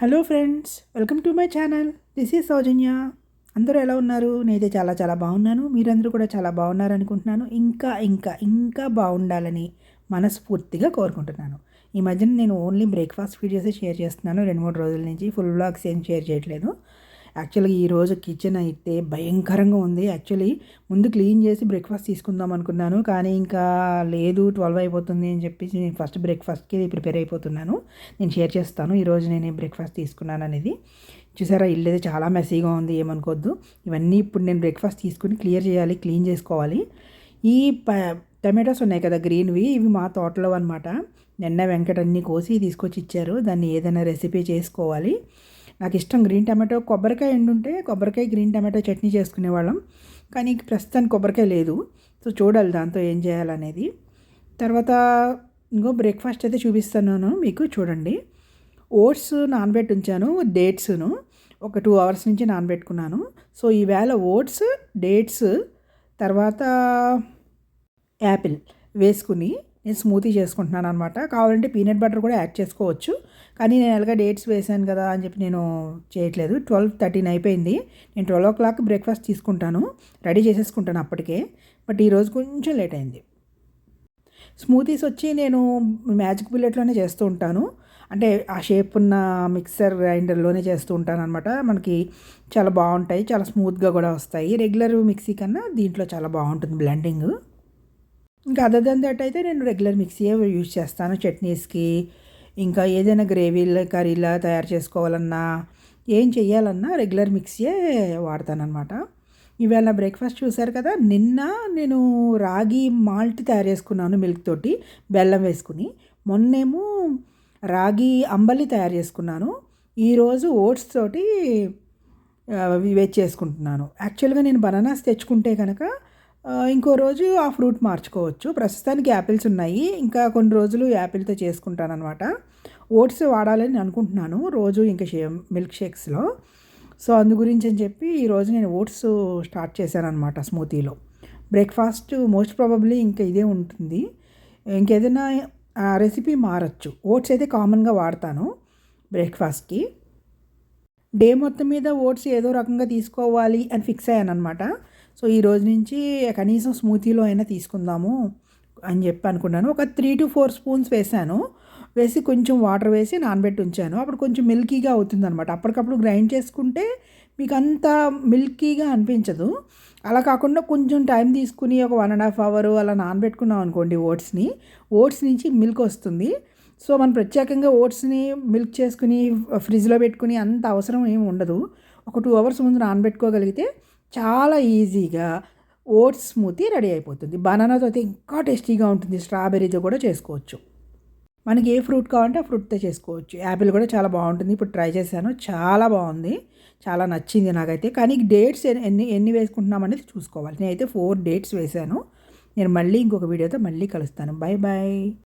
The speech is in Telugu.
Hello friends welcome to my channel. This is Sowjanya. అందరూ ఎలా ఉన్నారు? నేనైతే చాలా చాలా బాగున్నాను. మీరందరూ కూడా చాలా బాగున్నారు అనుకుంటున్నాను. ఇంకా ఇంకా ఇంకా బాగుండాలని మనస్ఫూర్తిగా కోరుకుంటున్నాను. ఈ మధ్యన నేను ఓన్లీ బ్రేక్ఫాస్ట్ వీడియోసే షేర్ చేస్తున్నాను. రెండు మూడు రోజుల నుంచి ఫుల్ బ్లాగ్స్ ఏం షేర్ చేయట్లేదు. యాక్చువల్గా ఈరోజు కిచెన్ అయితే భయంకరంగా ఉంది. యాక్చువల్లీ ముందు క్లీన్ చేసి బ్రేక్ఫాస్ట్ తీసుకుందాం అనుకున్నాను. కానీ ఇంకా లేదు ట్వెల్వ్ అయిపోతుంది అని చెప్పేసి నేను ఫస్ట్ బ్రేక్ఫాస్ట్కి ప్రిపేర్ అయిపోతున్నాను. నేను షేర్ చేస్తాను. ఈరోజు నేను బ్రేక్ఫాస్ట్ తీసుకున్నాను అనేది. చూసారా ఇల్లు అయితే చాలా మెస్సీగా ఉంది ఏమనుకోవద్దు. ఇవన్నీ ఇప్పుడు నేను బ్రేక్ఫాస్ట్ తీసుకుని క్లియర్ చేయాలి క్లీన్ చేసుకోవాలి. ఈ ప టమాటోస్ ఉన్నాయి కదా గ్రీన్వి ఇవి మా తోటలో అనమాట నిన్న వెంకటన్ని కోసి తీసుకొచ్చి ఇచ్చారు. దాన్ని ఏదైనా రెసిపీ చేసుకోవాలి. నాకు ఇష్టం గ్రీన్ టమాటో. కొబ్బరికాయ ఎండుంటే కొబ్బరికాయ గ్రీన్ టమాటో చట్నీ చేసుకునేవాళ్ళం. కానీ ప్రస్తుతానికి కొబ్బరికాయ లేదు. సో చూడాలి దాంతో ఏం చేయాలనేది. తర్వాత ఇంకో బ్రేక్ఫాస్ట్ అయితే చూపిస్తున్నాను మీకు చూడండి. ఓట్స్ నానబెట్టి ఉంచాను డేట్స్ను. ఒక టూ అవర్స్ నుంచి నానబెట్టుకున్నాను. సో ఈవేళ ఓట్స్ డేట్స్ తర్వాత యాపిల్ వేసుకుని నేను స్మూతీ చేసుకుంటున్నాను అనమాట కావాలంటే పీనట్ బటర్ కూడా యాడ్ చేసుకోవచ్చు. కానీ నేను ఎలాగ డేట్స్ వేసాను కదా అని చెప్పి నేను చేయట్లేదు. ట్వెల్వ్ థర్టీన్ అయిపోయింది. నేను ట్వెల్వ్ ఓ క్లాక్ బ్రేక్ఫాస్ట్ తీసుకుంటాను. రెడీ చేసేసుకుంటాను అప్పటికే. బట్ ఈరోజు కొంచెం లేట్ అయింది. స్మూతీస్ వచ్చి నేను మ్యాజిక్ బిల్లెట్లోనే చేస్తూ ఉంటాను. అంటే ఆ షేప్ ఉన్న మిక్సర్ గ్రైండర్లోనే చేస్తూ ఉంటాను అనమాట మనకి చాలా బాగుంటాయి. చాలా స్మూత్గా కూడా వస్తాయి. రెగ్యులర్ మిక్సీ కన్నా దీంట్లో చాలా బాగుంటుంది బ్లెండింగ్. ఇంకా అదర్ దెన్ దట్ అయితే నేను రెగ్యులర్ మిక్సీయే యూజ్ చేస్తాను. చట్నీస్కి ఇంకా ఏదైనా గ్రేవీల కర్రీలా తయారు చేసుకోవాలన్నా ఏం చేయాలన్నా రెగ్యులర్ మిక్సీయే వాడతానమాట ఇవాళ బ్రేక్ఫాస్ట్ చూశారు కదా నిన్న నేను రాగి మాల్ట్ తయారు చేసుకున్నాను మిల్క్ తోటి బెల్లం వేసుకుని. మొన్నేమో రాగి అంబలి తయారు చేసుకున్నాను. ఈరోజు ఓట్స్ తోటి వేచి చేసుకుంటున్నాను. యాక్చువల్గా నేను బనానాస్ తెచ్చుకుంటే కనుక ఇంకో రోజు ఆ ఫ్రూట్ మార్చుకోవచ్చు. ప్రస్తుతానికి యాపిల్స్ ఉన్నాయి. ఇంకా కొన్ని రోజులు యాపిల్తో చేసుకుంటాను అనమాట ఓట్స్ వాడాలని అనుకుంటున్నాను. రోజు ఇంకా షే మిల్క్ షేక్స్లో. సో అందు గురించి అని చెప్పి ఈరోజు నేను ఓట్స్ స్టార్ట్ చేశాను అనమాట స్మూతీలో. బ్రేక్ఫాస్ట్ మోస్ట్ ప్రాబబ్లీ ఇంకా ఇదే ఉంటుంది. ఇంకేదైనా రెసిపీ మారచ్చు. ఓట్స్ అయితే కామన్గా వాడతాను బ్రేక్ఫాస్ట్కి. డే మొత్తం మీద ఓట్స్ ఏదో రకంగా తీసుకోవాలి అని ఫిక్స్ అయ్యాను అనమాట సో ఈ రోజు నుంచి కనీసం స్మూతీలో అయినా తీసుకుందాము అని చెప్పి అనుకున్నాను. ఒక త్రీ టు ఫోర్ స్పూన్స్ వేసాను. వేసి కొంచెం వాటర్ వేసి నానబెట్టి ఉంచాను. అప్పుడు కొంచెం మిల్కీగా అవుతుంది అనమాట అప్పటికప్పుడు గ్రైండ్ చేసుకుంటే మీకు అంత మిల్కీగా అనిపించదు. అలా కాకుండా కొంచెం టైం తీసుకుని ఒక వన్ అండ్ హాఫ్ అవర్ అలా నానబెట్టుకున్నాం అనుకోండి ఓట్స్ని. ఓట్స్ నుంచి మిల్క్ వస్తుంది. సో మనం ప్రత్యేకంగా ఓట్స్ని మిల్క్ చేసుకుని ఫ్రిడ్జ్లో పెట్టుకుని అంత అవసరం ఏమి ఉండదు. ఒక టూ అవర్స్ ముందు నానబెట్టుకోగలిగితే చాలా ఈజీగా ఓట్స్ స్మూతీ రెడీ అయిపోతుంది. బనానాతో అయితే ఇంకా టేస్టీగా ఉంటుంది. స్ట్రాబెర్రీతో కూడా చేసుకోవచ్చు. మనకి ఏ ఫ్రూట్ కావాలంటే ఆ ఫ్రూట్తో చేసుకోవచ్చు. యాపిల్ కూడా చాలా బాగుంటుంది. ఇప్పుడు ట్రై చేశాను. చాలా బాగుంది. చాలా నచ్చింది నాకైతే. కానీ డేట్స్ ఎన్ని ఎన్ని వేసుకుంటున్నాం అనేది చూసుకోవాలి. నేనైతే ఫోర్ డేట్స్ వేశాను. నేను మళ్ళీ ఇంకొక వీడియోతో మళ్ళీ కలుస్తాను. Bye bye